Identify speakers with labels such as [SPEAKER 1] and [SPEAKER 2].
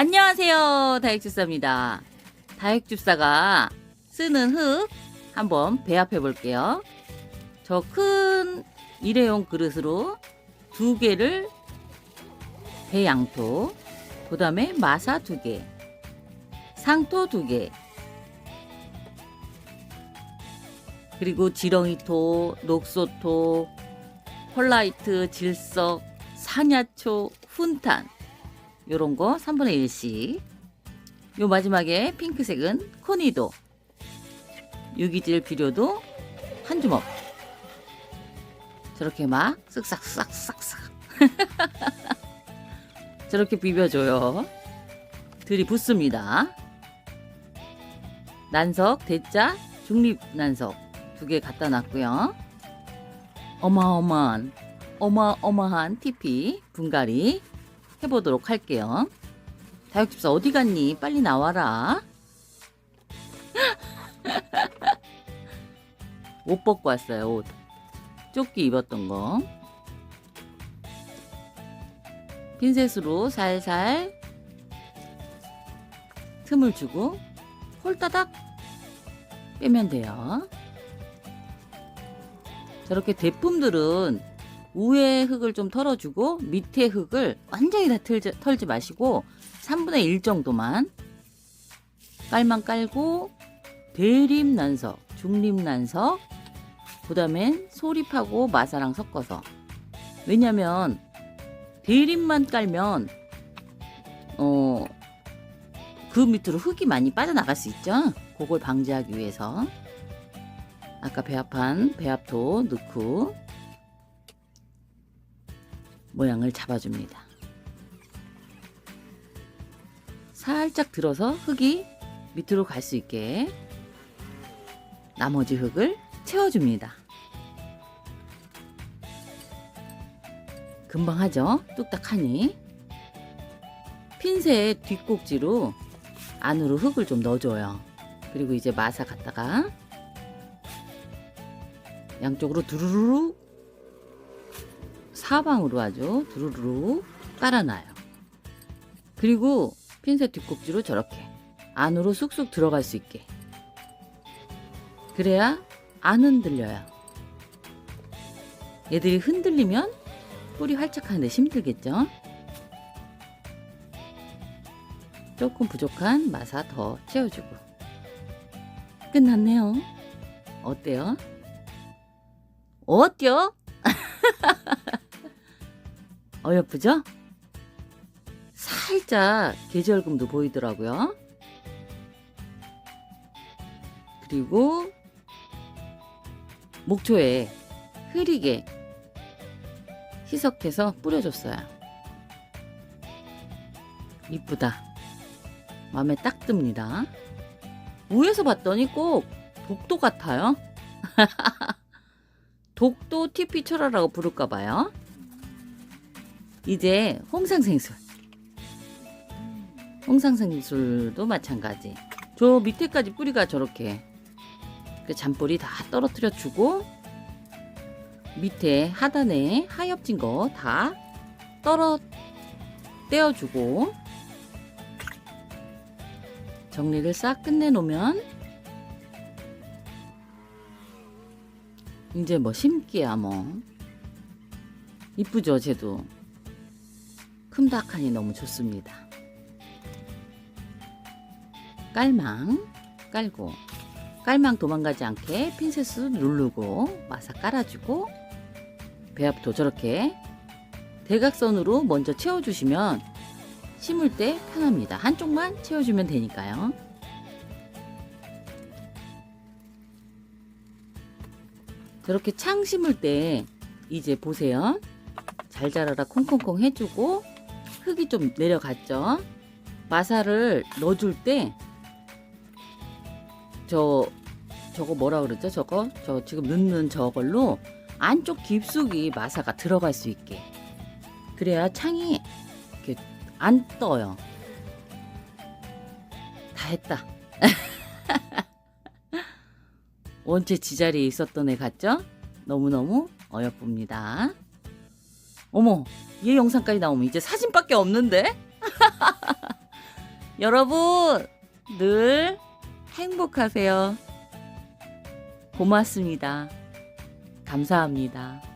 [SPEAKER 1] 안녕하세요. 다육주사입니다. 다육주사가 쓰는 흙 한번 배합해 볼게요. 저 큰 일회용 그릇으로 두 개를 배양토, 그 다음에 마사 두 개, 상토 두 개, 그리고 지렁이토, 녹소토, 펄라이트, 질석, 산야초, 훈탄 요런 거 3분의 1씩 요 마지막에 핑크색은 코니도. 유기질 비료도 한 주먹. 저렇게 막 쓱싹 쓱싹 쓱싹. 저렇게 비벼줘요. 들이붓습니다. 난석 대자 중립 난석 두 개 갖다 놨고요. 어마어마한 어마어마한 TP 분갈이 해보도록 할게요. 다육집사 어디 갔니? 빨리 나와라. 옷 벗고 왔어요. 옷. 조끼 입었던 거. 핀셋으로 살살 틈을 주고 홀따닥 빼면 돼요. 저렇게 대품들은 위에 흙을 좀 털어주고 밑에 흙을 완전히 다 털지, 털지 마시고 3분의 1 정도만 깔만 깔고 대립 난석, 중립 난석, 그 다음엔 소립하고 마사랑 섞어서. 왜냐면 대립만 깔면 어, 그 밑으로 흙이 많이 빠져나갈 수 있죠. 그걸 방지하기 위해서. 아까 배합한 배합토 넣고 모양을 잡아줍니다. 살짝 들어서 흙이 밑으로 갈 수 있게 나머지 흙을 채워줍니다. 금방 하죠? 뚝딱하니. 핀셋 뒷꼭지로 안으로 흙을 좀 넣어줘요. 그리고 이제 마사 갖다가 양쪽으로 두루루루 사방으로 아주 두루루루 깔아놔요. 그리고 핀셋 뒷꼭지로 저렇게 안으로 쑥쑥 들어갈 수 있게. 그래야 안 흔들려요. 얘들이 흔들리면 뿌리 활착하는데 힘들겠죠? 조금 부족한 마사 더 채워주고. 끝났네요. 어때요? 어때요? 어여쁘죠? 살짝 계절금도 보이더라고요. 그리고 목초에 흐리게 희석해서 뿌려줬어요. 이쁘다. 마음에 딱 듭니다. 위에서 봤더니 꼭 독도 같아요. 독도 TP 철화라고 부를까봐요. 이제 홍상생술. 홍상생술도 마찬가지. 저 밑에까지 뿌리가 저렇게 그 잔뿌리 다 떨어뜨려 주고 밑에 하단에 하엽진 거 다 떨어 떼어주고 정리를 싹 끝내놓으면 이제 뭐 심기야 뭐 이쁘죠 쟤도 큼닥하니 너무 좋습니다. 깔망 깔고 깔망 도망가지 않게 핀셋으로 누르고 마사 깔아주고 배합도 저렇게 대각선으로 먼저 채워주시면 심을 때 편합니다. 한쪽만 채워주면 되니까요. 저렇게 창 심을 때 이제 보세요. 잘 자라라 콩콩콩 해주고 흙이 좀 내려갔죠. 마사를 넣어줄 때 저 저거 뭐라 그러죠? 저거 저 지금 넣는 저걸로 안쪽 깊숙이 마사가 들어갈 수 있게 그래야 창이 이렇게 안 떠요. 다 했다. 원체 지자리에 있었던 애 같죠? 너무너무 어여쁩니다. 어머, 얘 영상까지 나오면 이제 사진밖에 없는데? 여러분 늘 행복하세요. 고맙습니다. 감사합니다.